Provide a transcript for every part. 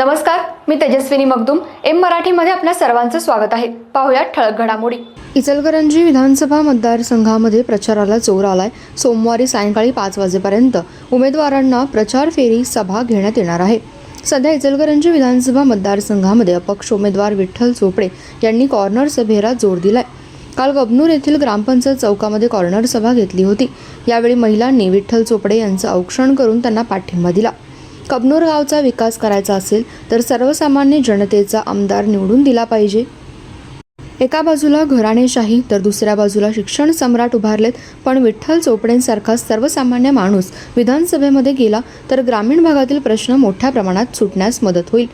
नमस्कार मी तेजस्विनी मगदुम. एम मराठीमध्ये आपल्या सर्वांचं स्वागत आहे. पाहुयात ठळक घडामोडी. इचलकरंजी विधानसभा मतदारसंघामध्ये प्रचाराला जोर आलाय. सोमवारी सायंकाळी पाच वाजेपर्यंत उमेदवारांना प्रचार फेरी सभा घेण्यात येणार आहे. सध्या इचलकरंजी विधानसभा मतदारसंघामध्ये अपक्ष उमेदवार विठ्ठल चोपडे यांनी कॉर्नर सभेला जोर दिलाय. काल गबनूर येथील ग्रामपंचायत चौकामध्ये कॉर्नर सभा घेतली होती. यावेळी महिलांनी विठ्ठल चोपडे यांचं औक्षण करून त्यांना पाठिंबा दिला. कबनूर गावचा विकास करायचा असेल तर सर्वसामान्य जनतेचा आमदार निवडून दिला पाहिजे. एका बाजूला घराणेशाही तर दुसऱ्या बाजूला शिक्षण सम्राट उभारलेत. पण विठ्ठल चोपडेंसारखा सर्वसामान्य माणूस विधानसभेमध्ये गेला तर ग्रामीण भागातील प्रश्न मोठ्या प्रमाणात सुटण्यास मदत होईल.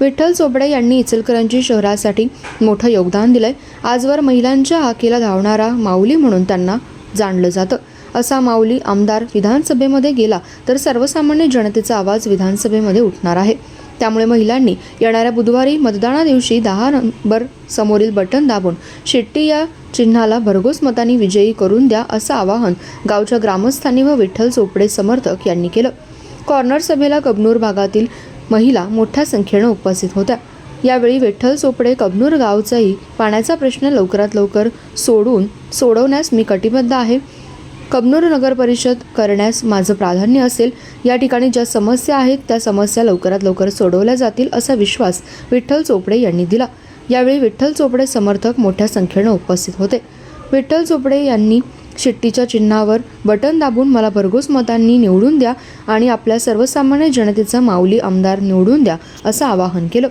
विठ्ठल चोपडे यांनी इचलकरंजी शहरासाठी मोठं योगदान दिलंय. आजवर महिलांच्या हाकेला धावणारा माऊली म्हणून त्यांना जाणलं जातं. असा माऊली आमदार विधानसभेमध्ये गेला तर सर्वसामान्य जनतेचा आवाज विधानसभेमध्ये उठणार आहे. त्यामुळे महिलांनी येणाऱ्या बुधवारी मतदाना दिवशी दहा नंबर समोरील बटन दाबून शेट्टी या चिन्हाला भरघोस मतांनी विजयी करून द्या असं आवाहन गावच्या ग्रामस्थांनी व विठ्ठल चोपडे समर्थक यांनी केलं. कॉर्नर सभेला कबनूर भागातील महिला मोठ्या संख्येनं उपस्थित होत्या. यावेळी विठ्ठल चोपडे कबनूर गावचाही पाण्याचा प्रश्न लवकरात लवकर सोडून सोडवण्यास मी कटिबद्ध आहे. कबनूर नगर परिषद करण्यास माझं प्राधान्य असेल. या ठिकाणी ज्या समस्या आहेत त्या समस्या लवकरात लवकर सोडवल्या जातील असा विश्वास विठ्ठल चोपडे यांनी दिला. यावेळी विठ्ठल चोपडे समर्थक मोठ्या संख्येनं उपस्थित होते. विठ्ठल चोपडे यांनी शिट्टीच्या चिन्हावर बटन दाबून मला भरघोस मतांनी निवडून द्या आणि आपल्या सर्वसामान्य जनतेचा माऊली आमदार निवडून द्या असं आवाहन केलं.